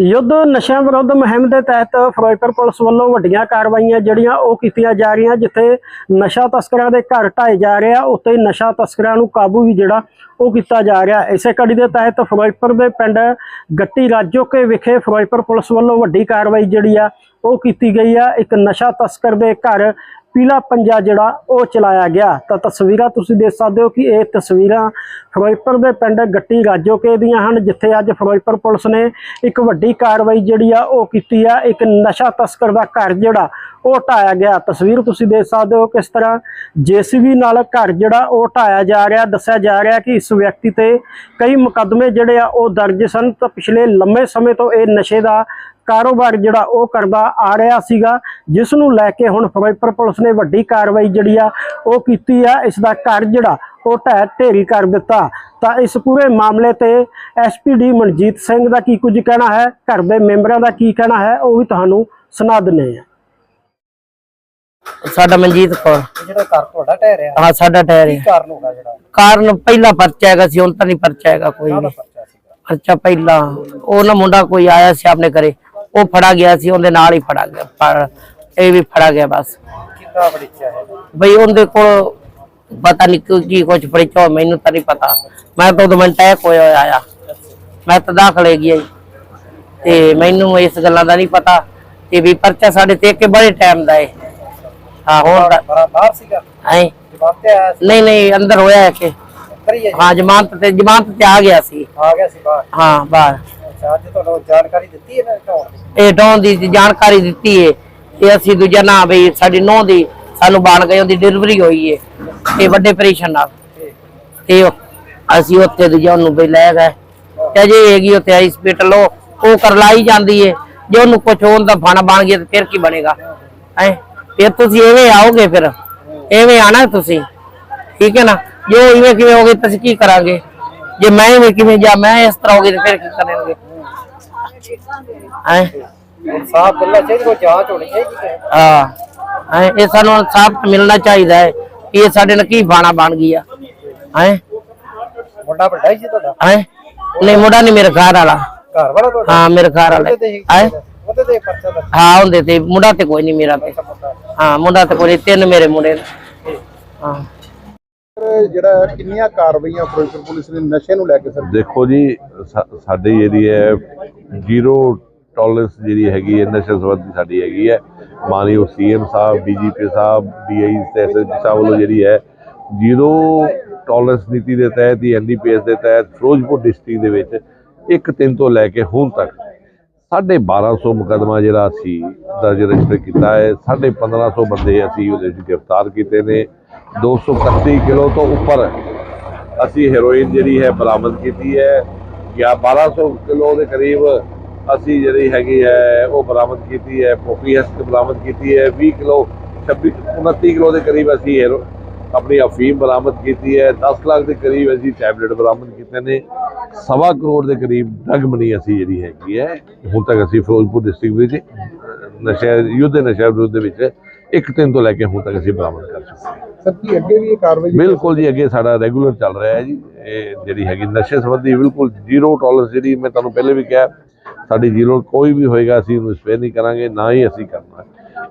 ਯੁੱਧ ਨਸ਼ਿਆਂ ਵਿਰੁੱਧ ਮੁਹਿੰਮ ਦੇ ਤਹਿਤ ਫਿਰੋਜ਼ਪੁਰ ਪੁਲਿਸ ਵੱਲੋਂ ਵੱਡੀਆਂ ਕਾਰਵਾਈਆਂ ਜਿਹੜੀਆਂ ਉਹ ਕੀਤੀਆਂ ਜਾ ਰਹੀਆਂ, ਜਿੱਥੇ ਨਸ਼ਾ ਤਸਕਰਾਂ ਦੇ ਘਰ ਢਾਏ ਜਾ ਰਹੇ ਆ, ਉੱਥੇ ਨਸ਼ਾ ਤਸਕਰਾਂ ਨੂੰ ਕਾਬੂ ਵੀ ਜਿਹੜਾ ਉਹ ਕੀਤਾ ਜਾ ਰਿਹਾ। ਇਸੇ ਕੜੀ ਦੇ ਤਹਿਤ ਫਿਰੋਜ਼ਪੁਰ ਦੇ ਪਿੰਡ ਗੱਟੀ ਰਾਜੋਕੇ ਵਿਖੇ ਫਿਰੋਜ਼ਪੁਰ ਪੁਲਿਸ ਵੱਲੋਂ ਵੱਡੀ ਕਾਰਵਾਈ ਜਿਹੜੀ ਆ ਉਹ ਕੀਤੀ ਗਈ ਆ। ਇੱਕ ਨਸ਼ਾ ਤਸਕਰ ਦੇ ਘਰ ਪੀਲਾ ਪੰਜਾ ਜਿਹੜਾ ਉਹ ਚਲਾਇਆ ਗਿਆ। ਤਾਂ ਤਸਵੀਰਾਂ ਤੁਸੀਂ ਦੇਖ ਸਕਦੇ ਹੋ ਕਿ ਇਹ ਤਸਵੀਰਾਂ ਫਿਰੋਜ਼ਪੁਰ ਦੇ ਪਿੰਡ ਗੱਟੀ ਰਾਜੋਕੇ ਦੀਆਂ ਹਨ, ਜਿੱਥੇ ਅੱਜ ਫਿਰੋਜ਼ਪੁਰ ਪੁਲਿਸ ਨੇ ਇੱਕ ਵੱਡੀ ਕਾਰਵਾਈ ਜਿਹੜੀ ਆ ਉਹ ਕੀਤੀ ਆ। ਇੱਕ ਨਸ਼ਾ ਤਸਕਰ ਦਾ ਘਰ ਜਿਹੜਾ ਉਹ ਢਾਇਆ ਗਿਆ। ਤਸਵੀਰ ਤੁਸੀਂ ਦੇਖ ਸਕਦੇ ਹੋ ਕਿਸ ਤਰ੍ਹਾਂ ਜੀਸੀਬੀ ਨਾਲ ਘਰ ਜਿਹੜਾ ਉਹ ਢਾਇਆ ਜਾ ਰਿਹਾ। ਦੱਸਿਆ ਜਾ ਰਿਹਾ ਕਿ ਇਸ ਵਿਅਕਤੀ ਤੇ ਕਈ ਮੁਕੱਦਮੇ ਜਿਹੜੇ ਆ ਉਹ ਦਰਜ ਸਨ। ਤਾਂ ਪਿਛਲੇ ਲੰਮੇ ਸਮੇਂ ਤੋਂ ਇਹ ਨਸ਼ੇ ਦਾ ਕਾਰੋਬਾਰ ਜਿਹੜਾ ਉਹ ਕਰਦਾ ਆ ਰਿਹਾ ਸੀਗਾ ਜਿਸ ਨੂੰ ਲੈ ਕੇ ਹੁਣ ਫਿਰੋਜ਼ਪੁਰ ਪੁਲਿਸ ਨੇ ਵੱਡੀ ਕਾਰਵਾਈ ਜਿਹੜੀ ਆ ਉਹ ਕੀਤੀ ਆ ਇਸ ਦਾ ਘਰ ਜਿਹੜਾ ਉਹ ਢਹਿ ਢੇਰੀ ਕਰ ਦਿੱਤਾ। ਤਾਂ ਇਸ ਪੂਰੇ ਮਾਮਲੇ ਤੇ ਐਸਪੀਡੀ ਮਨਜੀਤ ਸਿੰਘ ਦਾ ਕੀ ਕੁਝ ਕਹਿਣਾ ਹੈ? ਘਰ ਦੇ ਮੈਂਬਰਾਂ ਦਾ ਕੀ ਕਹਿਣਾ ਹੈ? ਉਹ ਵੀ ਤੁਹਾਨੂੰ ਸੁਣਾ ਦਿੰਦੇ ਆ ਸਾਡਾ ਮਨਜੀਤ ਕੌਰ। ਜਿਹੜਾ ਘਰ ਤੁਹਾਡਾ ਟਹਿ ਰਿਹਾ। ਹਾਂ ਸਾਡਾ ਟਾਇਰ ਕੀ ਹੈ ਕਾਰਨ ਹੋਗਾ ਜਿਹੜਾ? ਕਾਰਨ ਪਹਿਲਾ ਪਰਚਾ ਹੈਗਾ ਸੀ ਹੁਣ ਤਾਂ ਨਹੀਂ ਪਰਚਾ ਹੈਗਾ ਕੋਈ ਪਰਚਾ ਪਹਿਲਾ ਉਹ ਨਾ ਮੁੰਡਾ ਕੋਈ ਆਇਆ ਸੀ ਆਪਣੇ ਘਰੇ। ਉਹ ਫੜਾ ਗਿਆ ਸੀ ਉਹਦੇ ਨਾਲ ਹੀ ਫੜਾ ਗਿਆ ਪਰ ਇਹ ਵੀ ਫੜਾ ਗਿਆ ਬਸ। ਕਿੰਨਾ ਹੈ? ਬਈ ਉਹਦੇ ਕੋਲ ਪਤਾ ਨਹੀਂ ਕੀ- ਕੀ ਕੁਝ ਪੜਿਆ ਮੈਨੂੰ ਤਾਂ ਨਹੀਂ ਪਤਾ। ਮੈਂ ਤਾਂ ਉਦੋਂ ਮੈਂ ਟੈਕ ਹੋਇਆ ਆਇਆ। ਮੈਂ ਤਾਂ ਦਾਖਲੇ ਗਿਆ। ਤੇ ਮੈਨੂੰ ਇਸ ਗੱਲਾਂ ਦਾ ਨਹੀਂ ਪਤਾ ਤੇ ਵੀ ਪਰਚਾ ਸਾਡੇ ਤੇ ਕਿ ਬੜੇ ਟਾਈਮ ਦਾ ਹੈ ਹਾਂ ਬੜਾ ਬਾਹਰ ਸੀਗਾ? ਸੀ? ਨਹੀਂ ਨਹੀਂ ਅੰਦਰ ਹੋਇਆ ਹੈ ਕਿ ਹਾਂ ਜ਼ਮਾਨਤ ਤੇ ਜ਼ਮਾਨਤ ਤੇ ਆ ਗਿਆ ਸੀ। ਆ ਗਿਆ ਸੀ ਬਾਹਰ? ਹਾਂ ਬਾਹਰ। ਅੱਛਾ ਅੱਜ ਤੁਹਾਨੂੰ ਜਾਣਕਾਰੀ ਦਿੱਤੀ ਹੈ ਨਾ ਢਾਉਣ ਦੀ? ਇਹ ਡੌਨ ਦੀ ਜਾਣਕਾਰੀ ਦਿੱਤੀ ਏ। ਤੇ ਅਸੀਂ ਦੂਜਾ ਨਾ ਬਈ ਸਾਡੀ ਨੌ ਦੀ ਸਾਨੂੰ ਬਾਣ ਗਏ ਉਹਦੀ ਡਿਲੀਵਰੀ ਹੋਈ ਏ। ਤੇ ਵੱਡੇ ਆਪਰੇਸ਼ਨ ਨਾਲ। ਤੇ ਅਸੀਂ ਉੱਥੇ ਦੂਜਾ ਉਹਨੂੰ ਬਈ ਲੈ ਗਏ। ਤੇ ਜੇ ਹੈਗੀ ਉੱਥੇ ਹਸਪੀਟਲ ਉਹ ਉਹ ਕਰਲਾਈ ਜਾਂਦੀ ਏ। ਜੇ ਉਹਨੂੰ ਕੁਝ ਹੋਣ ਦਾ ਫਣ ਬਣ ਗਿਆ ਤੇ ਫਿਰ ਕੀ ਬਣੇਗਾ? ਹੈ? ਫਿਰ ਤੁਸੀਂ ਐਵੇਂ ਆਓਗੇ ਫਿਰ। ਐਵੇਂ ਆਣਾ ਤੁਸੀਂ। ਠੀਕ ਹੈ ਨਾ? ਜੋ ਇਵੇਂ ਕਿਵੇਂ ਹੋਗੇ ਤੁਸੀਂ ਕੀ ਕਰਾਂਗੇ? ਜੇ ਮੈਂ ਐਵੇਂ ਕਿਵੇਂ ਜਾ ਮੈਂ ਇਸ ਤਰ੍ਹਾਂ ਹੋ ਗਈ ਤੇ ਫਿਰ ਕੀ ਕਰਾਂਗੇ ਹੈ? ਸਾਫ਼ ਗੱਲਾਂ ਚਾਹੀਦੀ ਕੋਈ ਜਾਂਚ ਹੋਣੀ ਚਾਹੀਦੀ ਹੈ। ਹਾਂ ਹੈਂ, ਇਹ ਸਾਨੂੰ ਸਾਬਤ ਮਿਲਣਾ ਚਾਹੀਦਾ ਹੈ ਕਿ ਇਹ ਸਾਡੇ ਨਾਲ ਕੀ ਬਾਣਾ ਬਣ ਗਈ ਆ। ਹੈ? ਮੁੰਡਾ ਵੱਡਾ ਹੀ ਸੀ ਤੁਹਾਡਾ? ਹੈ? ਨਹੀਂ ਮੁੰਡਾ ਨਹੀਂ ਮੇਰੇ ਘਰ ਵਾਲਾ। ਘਰ ਵਾਲਾ ਤੁਹਾਡਾ? ਹਾਂ ਮੇਰੇ ਘਰ ਵਾਲਾ। ਉਹਦੇ ਤੇ ਉਹਦੇ ਪਰਚਾ ਹਾਂ ਹੁੰਦੇ ਤੇ ਮੁੰਡਾ ਤੇ ਕੋਈ ਨਹੀਂ ਮੇਰਾ ਤੇ। ਹਾਂ ਮੁੰਡਾ ਤੇ ਕੋਈ ਤਿੰਨ ਮੇਰੇ ਮੁੰਡੇ ਹਾਂ। ਜਿਹੜਾ ਕਿੰਨੀਆਂ ਕਾਰਵਾਈਆਂ ਫਿਰੋਜ਼ਪੁਰ ਪੁਲਿਸ ਨੇ ਨਸ਼ੇ ਨੂੰ ਲੈ ਕੇ ਸਰ? ਦੇਖੋ ਜੀ, ਸਾ- ਸਾਡੀ ਜਿਹੜੀ ਹੈ, ਜ਼ੀਰੋ ਟੋਲਰੈਂਸ ਜਿਹੜੀ ਹੈਗੀ ਹੈ, ਨਸ਼ੇ ਸੰਬੰਧੀ ਸਾਡੀ ਹੈਗੀ ਹੈ। ਮਾਨਯੋਗ ਸੀਐਮ ਸਾਹਿਬ, ਡੀਜੀਪੀ ਸਾਹਿਬ, ਡੀਆਈ ਤੇ ਐਸਐਸਪੀ ਸਾਹਿਬ ਵੱਲੋਂ ਜਿਹੜੀ ਹੈ, ਜ਼ੀਰੋ ਟੋਲਰੈਂਸ ਨੀਤੀ ਦੇ ਤਹਿਤ ਹੀ ਐਨਡੀਪੀਐਸ ਦੇ ਤਹਿਤ, ਫਿਰੋਜ਼ਪੁਰ ਡਿਸਟ੍ਰਿਕਟ ਦੇ ਵਿੱਚ ਇੱਕ ਤਿੰਨ ਤੋਂ ਲੈ ਕੇ ਹੁਣ ਤੱਕ 1250 ਮੁਕਦਮਾ ਜਿਹੜਾ ਅਸੀਂ ਦਰਜ ਰਜਿਸਟਰ ਕੀਤਾ ਹੈ 1550 ਬੰਦੇ ਅਸੀਂ ਉਹਦੇ ਵਿੱਚ ਗ੍ਰਿਫਤਾਰ ਕੀਤੇ ਨੇ। 231 ਕਿਲੋ ਤੋਂ ਉੱਪਰ ਅਸੀਂ ਹੈਰੋਇਨ ਜਿਹੜੀ ਹੈ ਬਰਾਮਦ ਕੀਤੀ ਹੈ ਜਾਂ 1200 ਕਿਲੋ ਦੇ ਕਰੀਬ ਅਸੀਂ ਜਿਹੜੀ ਹੈਗੀ ਹੈ ਉਹ ਬਰਾਮਦ ਕੀਤੀ ਹੈ ਪੋਪੀ ਬਰਾਮਦ ਕੀਤੀ ਹੈ 20 ਕਿਲੋ 26 29 ਕਿਲੋ ਦੇ ਕਰੀਬ ਅਸੀਂ ਆਪਣੀ ਅਫੀਮ ਬਰਾਮਦ ਕੀਤੀ ਹੈ 10 ਲੱਖ ਦੇ ਕਰੀਬ ਅਸੀਂ ਟੈਬਲੇਟ ਬਰਾਮਦ ਕੀਤੇ ਨੇ, ਸਵਾ ਕਰੋੜ ਦੇ ਕਰੀਬ ਡਰਗ ਮਨੀ ਅਸੀਂ ਜਿਹੜੀ ਹੈਗੀ ਹੈ, ਹੁਣ ਤੱਕ ਅਸੀਂ ਫਿਰੋਜ਼ਪੁਰ ਡਿਸਟ੍ਰਿਕਟ ਵਿੱਚ ਨਸ਼ਾ ਯੁੱਧ ਨਸ਼ਾ ਵਿਰੁੱਧ ਦੇ ਵਿੱਚ ਇੱਕ ਤਿੰਨ ਤੋਂ ਲੈ ਕੇ ਹੁਣ ਤੱਕ ਅਸੀਂ ਬਰਾਮਦ ਕਰ ਚੁੱਕੇ ਹਾਂ। ਸਰ ਕੀ ਅੱਗੇ ਵੀ ਇਹ ਕਾਰਵਾਈ ਬਿਲਕੁਲ ਜੀ ਅੱਗੇ ਸਾਡਾ ਰੈਗੂਲਰ ਚੱਲ ਰਿਹਾ ਹੈ ਜੀ। ਇਹ ਜਿਹੜੀ ਹੈਗੀ ਨਸ਼ੇ ਸੰਬੰਧੀ ਬਿਲਕੁਲ ਜ਼ੀਰੋ ਟੋਲਰੈਂਸ ਜਿਹੜੀ ਮੈਂ ਤੁਹਾਨੂੰ ਪਹਿਲੇ ਵੀ ਕਿਹਾ ਸਾਡੀ ਜ਼ੀਰੋ ਕੋਈ ਵੀ ਹੋਏਗਾ ਅਸੀਂ ਉਹਨੂੰ ਸਪੇਅਰ ਨਹੀਂ ਕਰਾਂਗੇ ਨਾ ਹੀ ਅਸੀਂ ਕਰਨਾ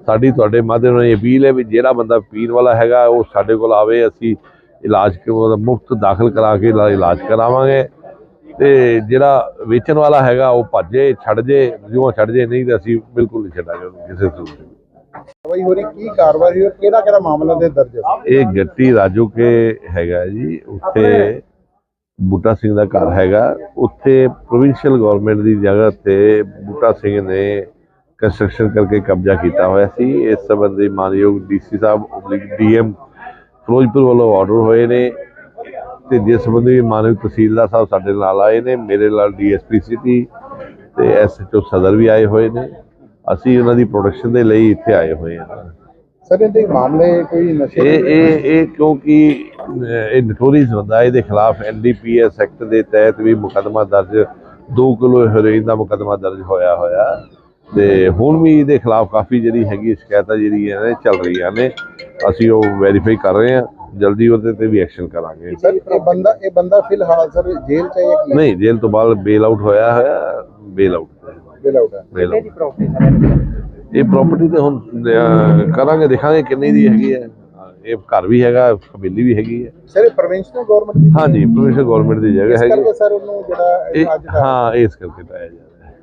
ਸਾਡੀ ਤੁਹਾਡੇ ਮਾਧਿਅਮ ਨਾਲ ਇਹ ਅਪੀਲ ਹੈ ਵੀ ਜਿਹੜਾ ਬੰਦਾ ਪੀਣ ਵਾਲਾ ਹੈਗਾ ਉਹ ਸਾਡੇ ਕੋਲ ਆਵੇ ਅਸੀਂ ਇਲਾਜ ਉਹਦਾ ਮੁਫਤ ਦਾਖਲ ਕਰਾ ਕੇ ਇਲਾ- ਇਲਾਜ ਕਰਾਵਾਂਗੇ। ਤੇ ਜਿਹੜਾ ਵੇਚਣ ਵਾਲਾ ਹੈਗਾ ਉਹ ਭੱਜੇ ਛੱਡ ਜੇ ਜਿਉਂ ਛੱਡ ਜੇ ਨਹੀਂ ਤਾਂ ਅਸੀਂ ਬਿਲਕੁਲ ਨਹੀਂ ਛੱਡਾਂਗੇ ਕਿਸੇ ਸੂਰਤ ਵਿੱਚ। ਕਾਰਵਾਈ ਹੋ ਰਹੀ ਕੀ ਕਾਰਵਾਈ ਹੋਈ ਕਿਹੜਾ ਕਿਹੜਾ ਮਾਮਲਾ ਦੇ ਦਰਜ ਇਹ ਗੱਟੀ ਰਾਜੋ ਕੇ ਹੈਗਾ ਜੀ ਉੱਥੇ ਬੂਟਾ ਸਿੰਘ ਦਾ ਘਰ ਹੈਗਾ। ਉੱਥੇ ਪ੍ਰੋਵਿੰਸ਼ੀਅਲ ਗਵਰਨਮੈਂਟ ਦੀ ਜਗ੍ਹਾ ਤੇ ਬੂਟਾ ਸਿੰਘ ਨੇ ਕੰਸਟਰਕਸ਼ਨ ਕਰਕੇ ਕਬਜ਼ਾ ਕੀਤਾ ਹੋਇਆ ਸੀ। ਇਸ ਸੰਬੰਧੀ ਮਾਨਯੋਗ ਡੀਸੀ ਸਾਹਿਬ ਡੀਐਮ ਫਿਰੋਜ਼ਪੁਰ ਵੱਲੋਂ ਆਰਡਰ ਹੋਏ ਨੇ ਤੇ ਜਿਸ ਸੰਬੰਧੀ ਮਾਨਯੋਗ ਤਹਿਸੀਲਦਾਰ ਸਾਹਿਬ ਸਾਡੇ ਨਾਲ ਆਏ ਨੇ। ਮੇਰੇ ਨਾਲ ਡੀਐਸਪੀ ਸਿਟੀ ਤੇ ਐਸਐਚਓ ਸਦਰ ਵੀ ਆਏ ਹੋਏ ਨੇ। ਅਸੀਂ ਉਹਨਾਂ ਦੀ ਪ੍ਰੋਟੈਕਸ਼ਨ ਦੇ ਲਈ ਇੱਥੇ ਆਏ ਹੋਏ ਹਾਂ। ਸਰ ਇਹਦੇ ਮਾਮਲੇ ਕੋਈ ਨਸ਼ੇ ਇਹ ਇਹ ਇਹ ਕਿਉਂਕਿ ਇਹ ਨਟੋਰੀਅਸ ਬੰਦਾ ਇਹਦੇ ਖਿਲਾਫ ਐਨਡੀਪੀਐਸ ਐਕਟ ਦੇ ਤਹਿਤ ਵੀ ਮੁਕੱਦਮਾ ਦਰਜ 2 ਕਿਲੋ ਹੈਰੋਇਨ ਦਾ ਮੁਕੱਦਮਾ ਦਰਜ ਹੋਇਆ ਹੋਇਆ। ਤੇ ਹੁਣ ਵੀ ਇਹਦੇ ਖਿਲਾਫ ਕਾਫੀ ਜਿਹੜੀ ਹੈਗੀ ਸ਼ਿਕਾਇਤਾਂ ਜਿਹੜੀਆਂ ਨੇ ਚੱਲ ਰਹੀਆਂ ਨੇ। ਅਸੀਂ ਉਹ ਵੈਰੀਫਾਈ ਕਰ ਰਹੇ ਹਾਂ ਜਲਦੀ ਉਹਦੇ ਤੇ ਵੀ ਐਕਸ਼ਨ ਕਰਾਂਗੇ। ਸਰ ਇਹ ਬੰਦਾ ਇਹ ਬੰਦਾ ਫਿਲਹਾਲ ਸਰ ਜੇਲ੍ਹ ਚ ਹੈ ਨਹੀਂ ਜੇਲ੍ਹ ਤੋਂ ਬਾਅਦ ਬੇਲ ਆਊਟ ਹੋਇਆ ਹੋਇਆ ਬੇਲ ਆਊਟ ਬਿਲ ਆਊਟ ਹੈ ਬਿਲ ਇਹਦੀ ਪ੍ਰਾਪਰਟੀ ਸਾਰੇ ਇਹ ਪ੍ਰਾਪਰਟੀ ਤੇ ਹੁਣ ਅਹ, ਕਰਾਂਗੇ ਦੇਖਾਂਗੇ ਕਿੰਨੀ ਦੀ ਹੈਗੀ ਹੈ। ਇਹ ਘਰ ਵੀ ਹੈਗਾ ਹਵੇਲੀ ਵੀ ਹੈਗੀ ਹੈ। ਸਰ ਇਹ ਪ੍ਰੋਵਿੰਸ਼ਨਲ ਗਵਰਨਮੈਂਟ ਦੀ ਹਾਂਜੀ ਪ੍ਰੋਵਿੰਸ਼ਲ ਗਵਰਨਮੈਂਟ ਦੀ ਜਗ੍ਹਾ ਇਸ ਹੈਗੀ ਕਰਕੇ ਸਰ ਉਹਨੂੰ ਜਿਹੜਾ ਇਹ ਹਾਂ ਇਸ ਕਰਕੇ ਪਾਇਆ ਜਾ ਰਿਹਾ ਹੈ।